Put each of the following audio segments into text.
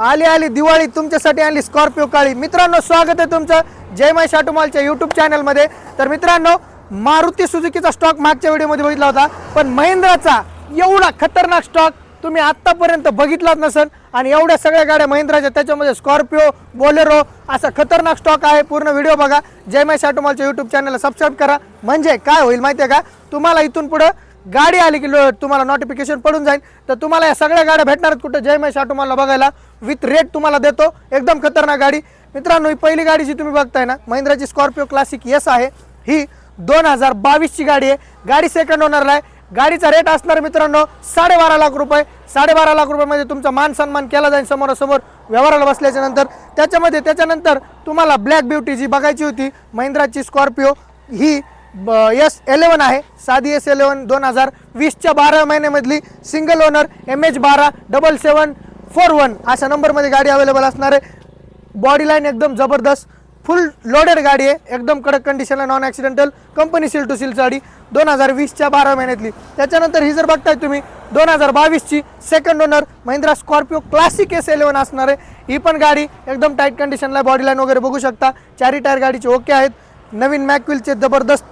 आली आली दिवाळी तुमच्यासाठी आणली स्कॉर्पिओ काळी. मित्रांनो स्वागत आहे तुमचं जय माय शाटुमालच्या युट्यूब चॅनलमध्ये तर मित्रांनो मारुती सुझुकीचा स्टॉक मागच्या व्हिडिओमध्ये बघितला होता पण महिंद्राचा एवढा खतरनाक स्टॉक तुम्ही आत्तापर्यंत बघितलाच नसेल आणि एवढ्या सगळ्या गाड्या महिंद्राच्या त्याच्यामध्ये स्कॉर्पिओ बोलेरो असा खतरनाक स्टॉक आहे. पूर्ण व्हिडिओ बघा. जय माय शाटुमालच्या युट्यूब चॅनलला सबस्क्राईब करा. म्हणजे काय होईल माहिती आहे का? तुम्हाला इथून पुढं गाडी आली की लो- तुम्हाला नोटिफिकेशन पडून जाईल. तर तुम्हाला या सगळ्या गाड्या भेटणार कुठं? जय महेश तुम्हाला बघायला. विथ रेट तुम्हाला देतो. एकदम खतरनाक गाडी. मित्रांनो ही पहिली गाडी जी तुम्ही बघताय ना महिंद्राची स्कॉर्पिओ क्लासिक यस आहे. ही दोन हजार बावीसची गाडी आहे. गाडी सेकंड ओनरला आहे. गाडीचा रेट असणार मित्रांनो साडेबारा लाख रुपये. साडेबारा लाख रुपयामध्ये तुमचा मान सन्मान केला जाईल समोरासमोर व्यवहाराला बसल्याच्या नंतर. त्याच्यामध्ये त्याच्यानंतर तुम्हाला ब्लॅक ब्युटी जी बघायची होती महिंद्राची स्कॉर्पिओ ही एस एलेवन आहे. साधी एस एलेवन दोन हजार वीसच्या बारा महिन्यामधली सिंगल ओनर एम एच बारा डबल सेवन फोर वन. अशा नंबरमध्ये गाडी अवेलेबल असणार आहे. बॉडी लाईन एकदम जबरदस्त फुल लोडेड गाडी आहे. एकदम कडक कंडिशनला non accidental company seal to seal गाडी दोन हजार वीसच्या बारा महिन्यातली. त्याच्यानंतर ही जर बघताय तुम्ही दोन हजार बावीसची second owner Mahindra Scorpio Classic S eleven असणार आहे. ही पण गाडी एकदम टाईट कंडिशनला बॉडी लाईन वगैरे बघू शकता. चारी टायर गाडीचे ओके आहेत. नवीन मॅकविलचे जबरदस्त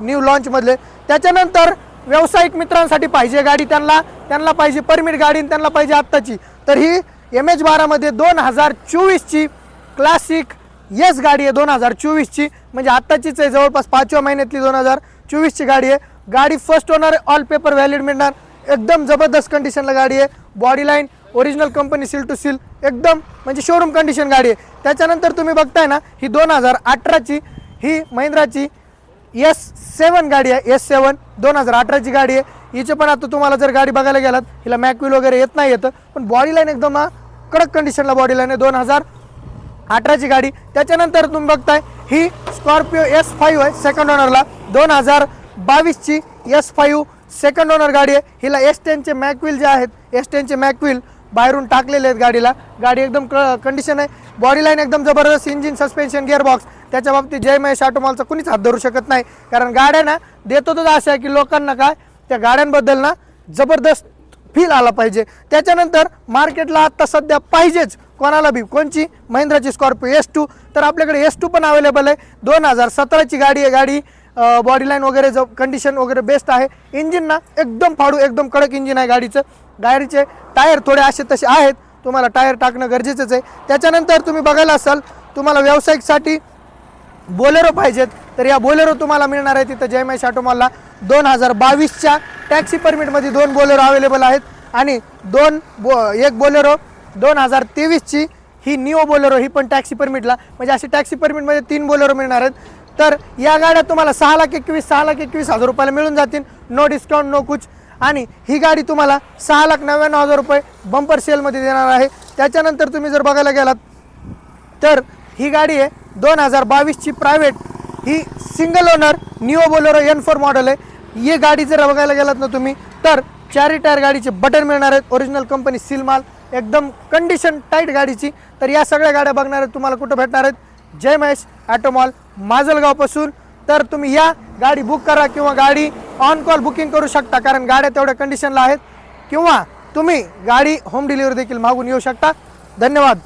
न्यू लॉन्चमधले त्याच्यानंतर व्यावसायिक मित्रांसाठी पाहिजे गाडी त्यांना त्यांना पाहिजे परमिट गाडी आणि त्यांना पाहिजे आत्ताची. तर ही एम एच बारामध्ये दोन हजार चोवीसची क्लासिक येस गाडी आहे दोन हजार चोवीसची. म्हणजे आत्ताचीच आहे जवळपास पाचव्या महिन्यातली दोन हजार चोवीसची गाडी आहे. गाडी first owner all paper valid मिळणार. एकदम जबरदस्त कंडिशनला गाडी आहे. Body line original company seal to seal एकदम म्हणजे शोरूम कंडिशन गाडी आहे. त्याच्यानंतर तुम्ही बघताय ना ही दोन हजार अठराची ही महिंद्राची एस सेवन गाडी आहे. एस सेवन दोन हजार अठराची गाडी आहे. हिचे पण आता तुम्हाला जर गाडी बघायला गेलात हिला मॅकविल वगैरे येत नाही येतं पण बॉडी लाईन एकदम कडक कंडिशनला बॉडी लाईन आहे. दोन हजार अठराची गाडी. त्याच्यानंतर तुम्ही बघताय ही स्कॉर्पिओ एस फाईव्ह आहे सेकंड ओनरला दोन हजार बावीसची एस फाईव्ह सेकंड ओनर गाडी आहे. हिला एस टेनचे मॅकविल जे आहेत एस टेनचे मॅकविल बाहेरून टाकलेले आहेत गाडीला. गाडी एकदम कंडिशन आहे. बॉडी लाईन एकदम जबरदस्त इंजिन सस्पेन्शन गिअरबॉक्स त्याच्या बाबतीत जय महेश ऑटोमॉलचा कुणीच हात धरू शकत नाही. कारण गाड्या ना देतो असं आहे की लोकांना काय त्या गाड्यांबद्दल ना जबरदस्त फील आला पाहिजे. त्याच्यानंतर मार्केटला आत्ता सध्या पाहिजेच कोणाला बी. कोणची? महिंद्राची स्कॉर्पिओ एस टू तर आपल्याकडे एस टू पण अवेलेबल आहे. दोन हजार सतराची गाडी आहे. गाडी बॉडी लाईन वगैरे जो कंडिशन वगैरे बेस्ट आहे. इंजिन ना एकदम फाडू एकदम कडक इंजिन आहे गाडीचं. गाडीचे टायर थोडे असे तसे आहेत. तुम्हाला टायर टाकणं गरजेचंच आहे. त्याच्यानंतर तुम्ही बघायला असाल तुम्हाला व्यावसायिकसाठी बोलेरो पाहिजेत. तर या बोलेरो तुम्हाला मिळणार आहे तिथं जय महेश ऑटोमॉलला दोन हजार बावीसच्या टॅक्सी परमिटमध्ये दोन बोलेरो अवेलेबल आहेत. आणि दोन बो एक बोलेरो दोन हजार तेवीसची ही निओ बोलेरो ही पण टॅक्सी परमिटला. म्हणजे अशी टॅक्सी परमिटमध्ये तीन बोलेरो मिळणार आहेत. तर या गाड्या तुम्हाला सहा लाख एकवीस सहा लाख एकवीस हजार रुपयाला मिळून जातील. नो डिस्काउंट नो कुछ. आणि ही गाडी तुम्हाला सहा लाख नव्याण्णव हजार रुपये बंपर सेलमध्ये देणार आहे. त्याच्यानंतर तुम्ही जर बघायला गेलात तर ही गाडी आहे दोन हजार बावीसची प्रायव्हेट ही single owner Neo Bolero N four model आहे. ही गाडी जर बघायला गेलात ना तुम्ही तर चारी टायर गाडीचे बटन मिळणार आहेत. ओरिजिनल कंपनी सिलमाल एकदम कंडिशन टाईट गाडीची. तर या सगळ्या गाड्या बघणार आहेत तुम्हाला कुठं भेटणार आहेत? जय महेश ॲटोमॉल माजलगावपासून. तर तुम्ही या गाडी बुक करा किंवा गाडी ऑन कॉल बुकिंग करू शकता कारण गाड्या तेवढ्या कंडिशनला आहेत. किंवा तुम्ही गाडी होम डिलिव्हरी देखील मागून येऊ शकता. धन्यवाद.